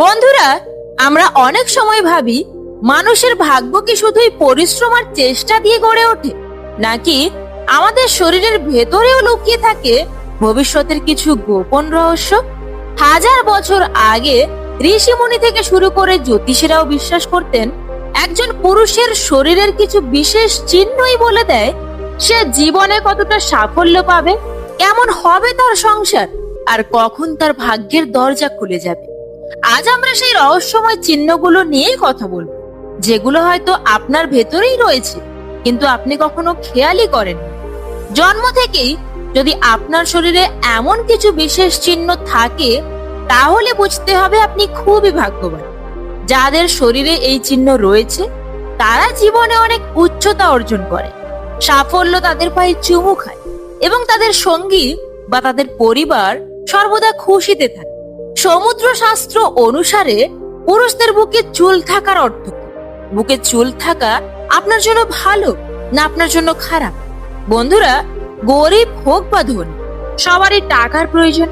বন্ধুরা, আমরা অনেক সময় ভাবি, মানুষের ভাগ্য কি শুধুই পরিশ্রম আর চেষ্টা দিয়ে গড়ে ওঠে? নাকি আমাদের শরীরের ভেতরেও লুকিয়ে থাকে ভবিষ্যতের কিছু গোপন রহস্য? হাজার বছর আগে ঋষিমুনি থেকে শুরু করে জ্যোতিষীরাও বিশ্বাস করতেন, একজন পুরুষের শরীরের কিছু বিশেষ চিহ্নই বলে দেয়, সে জীবনে কতটা সাফল্য পাবে, কেমন হবে তার সংসার, আর কখন তার ভাগ্যের দরজা খুলে যাবে। আজ আমরা সেই রহস্যময় চিহ্নগুলো নিয়েই কথা বলব, যেগুলো হয়তো আপনার ভেতরেই রয়েছে, কিন্তু আপনি কখনো খেয়ালই করেন জন্ম থেকেই যদি আপনার শরীরে এমন কিছু বিশেষ চিহ্ন থাকে, তাহলে বুঝতে হবে আপনি খুবই ভাগ্যবান। যাদের শরীরে এই চিহ্ন রয়েছে, তারা জীবনে অনেক উচ্চতা অর্জন করে। সাফল্য তাদের পায়ে চুমু খায় এবং তাদের সঙ্গী বা তাদের পরিবার সর্বদা খুশিতে থাকে। সমুদ্র শাস্ত্র অনুসারে পুরুষদের বুকে চুল থাকার অর্থ বুকে চুল থাকা আপনার জন্য ভালো না আপনার জন্য খারাপ? বন্ধুরা, গরিব হোক বা ধনী, সবারই টাকার প্রয়োজন।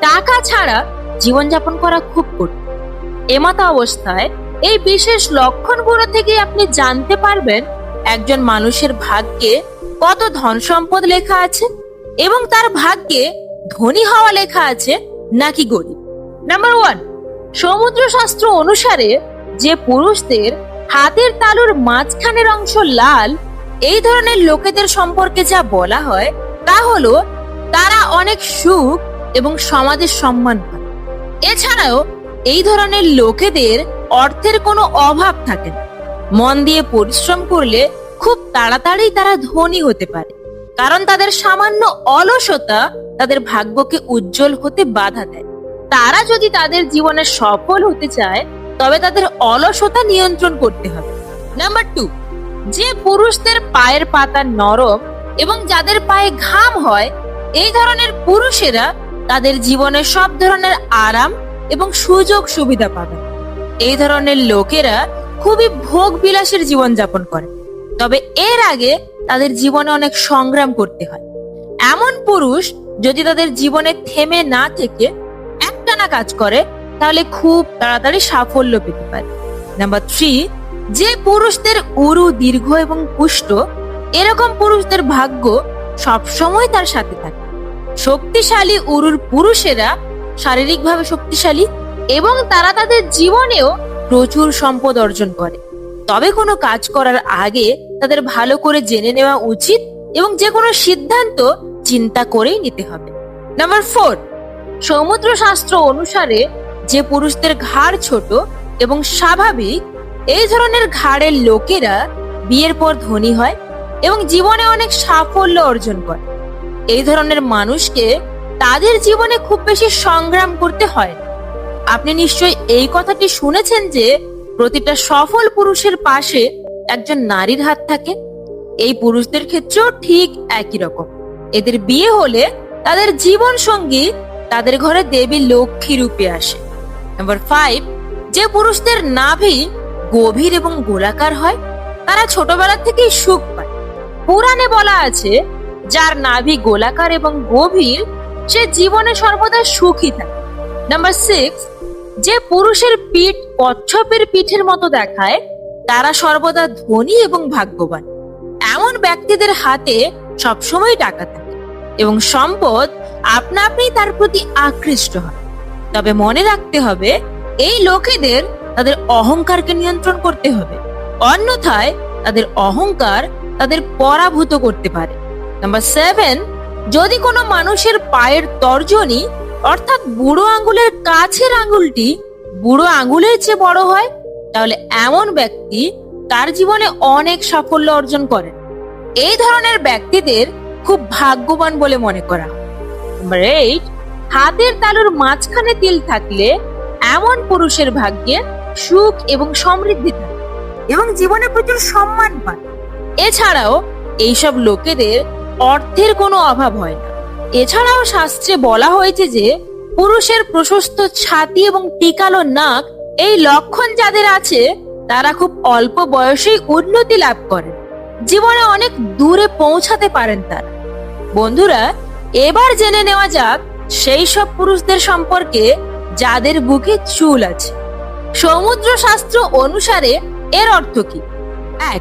টাকা ছাড়া জীবনযাপন করা খুব কঠিন। এমাতা অবস্থায় এই বিশেষ লক্ষণগুলো থেকে আপনি জানতে পারবেন একজন মানুষের ভাগ্যে কত ধন সম্পদ লেখা আছে এবং তার ভাগ্যে ধনী হওয়া লেখা আছে নাকি গরিব। নাম্বার ওয়ান সমুদ্র শাস্ত্র অনুসারে যে পুরুষদের হাতের তালুর মাঝখানের অংশ লাল, এই ধরনের লোকেদের সম্পর্কে যা বলা হয়, তা হলো তারা অনেক সুখ এবং সমাজের সম্মান এছাড়াও এই ধরনের লোকেদের অর্থের কোনো অভাব থাকে না। মন দিয়ে পরিশ্রম করলে খুব তাড়াতাড়ি তারা ধনী হতে পারে। কারণ তাদের সামান্য অলসতা তাদের ভাগ্যকে উজ্জ্বল হতে বাধা দেয়। তারা যদি তাদের জীবনে সফল হতে চায়, তবে তাদের অলসতা নিয়ন্ত্রণ করতে হবে। নাম্বার টু যে পুরুষদের পায়ের পাতা নরম এবং যাদের পায়ে ঘাম হয়, এই ধরনের পুরুষেরা তাদের জীবনে সব ধরনের আরাম এবং সুযোগ সুবিধা পাবে। এই ধরনের লোকেরা খুবই ভোগ বিলাসের জীবন যাপন করে। তবে এর আগে তাদের জীবনে অনেক সংগ্রাম করতে হয়। এমন পুরুষ যদি তাদের জীবনে থেমে না থেকে একটানা কাজ করে, তাহলে খুব তাড়াতাড়ি সাফল্য পেতে পারে। নাম্বার থ্রি যে পুরুষদের উরু দীর্ঘ এবং পুষ্ট, এরকম পুরুষদের ভাগ্য সবসময় তার সাথে থাকে। শক্তিশালী উরুর পুরুষেরা শারীরিকভাবে শক্তিশালী এবং তারা তাদের জীবনেও প্রচুর সম্পদ অর্জন করে। তবে কোনো কাজ করার আগে তাদের ভালো করে জেনে নেওয়া উচিত এবং যে কোনো সিদ্ধান্ত চিন্তা করেই নিতে হবে। নাম্বার ফোর সমুদ্র শাস্ত্র অনুসারে যে পুরুষদের ঘাড় ছোট এবং স্বাভাবিক, এই ধরনের ঘাড়ের লোকেরা বিয়ের পর ধনী হয় এবং জীবনে অনেক সাফল্য অর্জন করে। এই ধরনের মানুষকে তাদের জীবনে খুব বেশি সংগ্রাম করতে হয় আপনি নিশ্চয়ই এই কথাটি শুনেছেন যে প্রতিটা সফল পুরুষের পাশে একজন নারীর হাত থাকে। এই পুরুষদের ক্ষেত্রেও ঠিক একই রকম। এদের বিয়ে হলে তাদের জীবন সঙ্গী তাদের ঘরে দেবী লক্ষ্মী রূপে আসে। নাম্বার ফাইভ যে পুরুষদের নাভি গভীর এবং গোলাকার হয়, তারা ছোটবেলা থেকেই সুখ পায়। পুরাণে বলা আছে, যার নাভি গোলাকার এবং গভীর, সে জীবনে সর্বদা সুখী থাকে। নাম্বার সিক্স যে পুরুষের পিঠ কচ্ছপের পিঠের মতো দেখায়, তারা সর্বদা ধনী এবং ভাগ্যবান। এমন ব্যক্তিদের হাতে সবসময় টাকা এবং সম্পদ আপনা আপনি তার প্রতি আকৃষ্ট হয় তবে মনে রাখতে হবে, এই লোকেদের তাদের অহংকারকে নিয়ন্ত্রণ করতে হবে। অন্যথায় তাদের অহংকার তাদের পরাভূত করতে পারে। নাম্বার সেভেন, যদি কোনো মানুষের পায়ের তর্জনী, অর্থাৎ বুড়ো আঙ্গুলের কাছের আঙ্গুলটি বুড়ো আঙ্গুলের চেয়ে বড় হয়, তাহলে এমন ব্যক্তি তার জীবনে অনেক সাফল্য অর্জন করেন। এই ধরনের ব্যক্তিদের খুব ভাগ্যবান বলে মনে করা। নাম্বার এইট হাতের তালুর মাঝখানে তিল থাকলে এমন পুরুষের ভাগ্যে সুখ এবং সমৃদ্ধি থাকে এবং জীবনে প্রচুর সম্মান পায়। এছাড়াও এইসব লোকেদের অর্থের কোনো অভাব হয় না। এছাড়াও শাস্ত্রে বলা হয়েছে যে পুরুষের প্রশস্ত ছাতি এবং টিকালো নাক এই লক্ষণ যাদের আছে, তারা খুব অল্প বয়সেই উন্নতি লাভ করেন। জীবনে অনেক দূরে পৌঁছাতে পারেন তারা। বন্ধুরা, এবার জেনে নেওয়া যাক সেই সব পুরুষদের সম্পর্কে যাদের বুকে চুল আছে। সমুদ্র শাস্ত্র অনুসারে এর অর্থ কি? এক,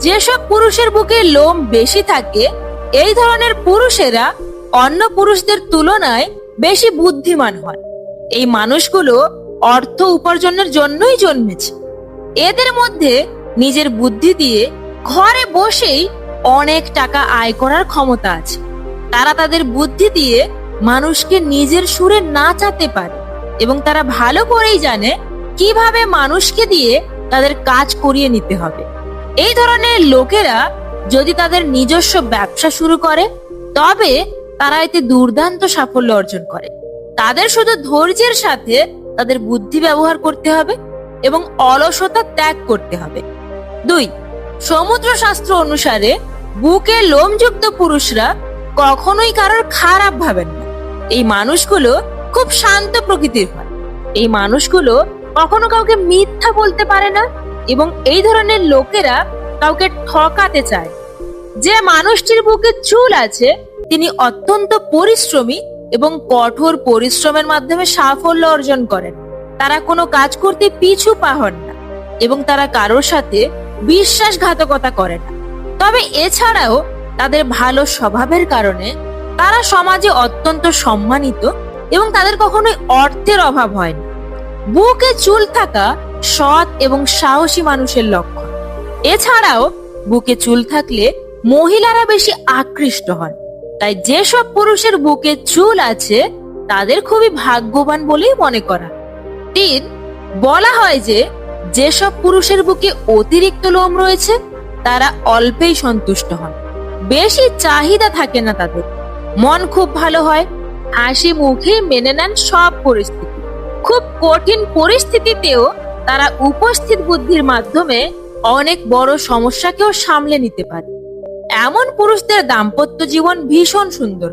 যেসব পুরুষের বুকে লোম বেশি থাকে, এই ধরনের পুরুষেরা অন্য পুরুষদের তুলনায় বেশি বুদ্ধিমান হয়। এই মানুষগুলো অর্থ উপার্জনের জন্যই জন্মেছে। এদের মধ্যে নিজের বুদ্ধি দিয়ে ঘরে বসেই অনেক টাকা আয় করার ক্ষমতা আছে। তারা তাদের বুদ্ধি দিয়ে মানুষকে নিজের সুরে নাচাতে পারে এবং তারা ভালো করেই জানে কীভাবে মানুষকে দিয়ে তাদের কাজ করিয়ে নিতে হবে। এই ধরনের লোকেরা যদি তাদের নিজস্ব ব্যবসা শুরু করে, তবে তারা এতে দুর্দান্ত সাফল্য অর্জন করে। তাদের শুধু ধৈর্যের সাথে তাদের বুদ্ধি ব্যবহার করতে হবে এবং অলসতা ত্যাগ করতে হবে। দুই সমুদ্র শাস্ত্র অনুসারে বুকে লোমযুক্ত পুরুষরা কখনোই কারোর খারাপ ভাবেন না। এই মানুষগুলো খুব শান্ত প্রকৃতির হয়। এই মানুষগুলো কখনো কাউকে মিথ্যা বলতে পারে না এবং এই ধরনের লোকেরা কাউকে ঠকাতে চায়। যে মানুষটির বুকে চুল আছে, তিনি অত্যন্ত পরিশ্রমী এবং কঠোর পরিশ্রমের মাধ্যমে সাফল্য অর্জন করেন। তারা কোনো কাজ করতে পিছু পা হন না এবং তারা কারোর সাথে বিশ্বাসঘাতকতা করে না। তবে এছাড়াও তাদের ভালো স্বভাবের কারণে তারা সমাজে অত্যন্ত সম্মানিত এবং তাদের কখনোই অর্থের অভাব হয় না। বুকে চুল থাকা সৎ এবং সাহসী মানুষের লক্ষণ। এছাড়াও বুকে চুল থাকলে মহিলারা বেশি আকৃষ্ট হন। তাই যেসব পুরুষের বুকে চুল আছে, তাদের খুবই ভাগ্যবান বলেই মনে করা। তিন, বলা হয় যে যেসব পুরুষের বুকে অতিরিক্ত লোম রয়েছে, তারা অল্পেই সন্তুষ্ট হন। বেশি চাহিদা থাকে না তাদের। মন খুব ভালো হয়, হাসি মুখে মেনে নেন সব পরিস্থিতি। খুব কঠিন পরিস্থিতিতেও তারা উপস্থিত বুদ্ধির মাধ্যমে অনেক বড় সমস্যাকেও সামলে নিতে পারে। এমন পুরুষদের দাম্পত্য জীবন ভীষণ সুন্দর।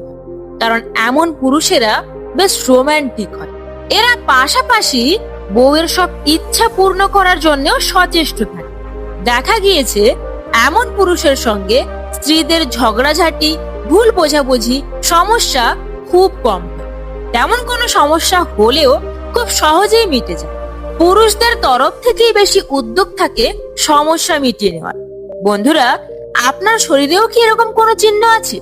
কারণ এমন পুরুষেরা বেশ রোমান্টিক হয়। এরা পাশাপাশি বউয়ের সব ইচ্ছা পূর্ণ করার জন্যও সচেষ্ট থাকে। দেখা গিয়েছে, এমন পুরুষের সঙ্গে স্ত্রীদের ঝগড়াঝাটি, ভুল বোঝাবুঝি, সমস্যা খুব কম তেমন কোনো সমস্যা হলেও খুব সহজেই মিটে যায়। পুরুষদের তরফ থেকেই বেশি উদ্যোগ থাকে সমস্যা মিটিয়ে নেওয়ার। বন্ধুরা, আপনার শরীরেও কি এরকম কোনো চিহ্ন আছে?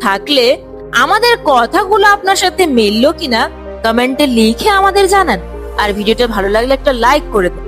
থাকলে আমাদের কথাগুলো আপনার সাথে মিললো কিনা, কমেন্টে লিখে আমাদের জানান। আর ভিডিওটা ভালো লাগলে একটা লাইক করে দিন